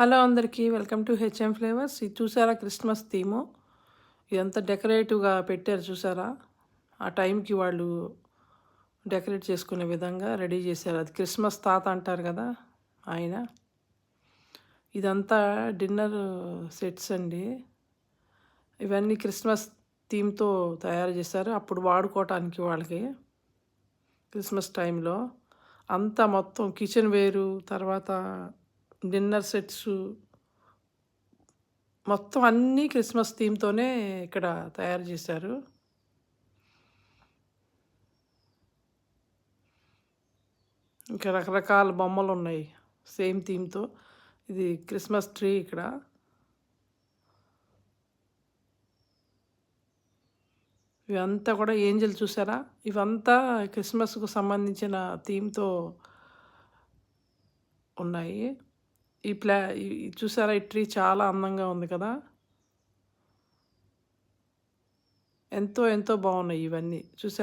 Hello అందరికీ welcome to HM flavours. ఇది చూసారా క్రిస్మస్ థీము? ఇదంతా డెకరేటివ్గా పెట్టారు చూసారా? ఆ టైంకి వాళ్ళు డెకరేట్ చేసుకునే విధంగా రెడీ చేశారు. అది క్రిస్మస్ తాత అంటారు కదా ఆయన. ఇదంతా డిన్నర్ సెట్స్ అండి. ఇవన్నీ క్రిస్మస్ థీమ్తో తయారు చేశారు. అప్పుడు వాడుకోవటానికి వాళ్ళకి క్రిస్మస్ టైంలో. అంతా మొత్తం కిచెన్ వేరు తర్వాత డిన్నర్ సెట్స్ మొత్తం అన్నీ క్రిస్మస్ థీమ్తోనే ఇక్కడ తయారు చేశారు. ఇంకా రకరకాల బొమ్మలు ఉన్నాయి సేమ్ థీమ్తో. ఇది క్రిస్మస్ ట్రీ ఇక్కడ. ఇవంతా కూడా ఏంజల్ చూసారా? ఇవంతా క్రిస్మస్కు సంబంధించిన థీమ్తో ఉన్నాయి. ఈ ప్లా ఈ- చూసారా ఈ ట్రీ చాలా అందంగా ఉంది కదా? ఎంతో ఎంతో బాగున్నాయి ఇవన్నీ. చూసారా?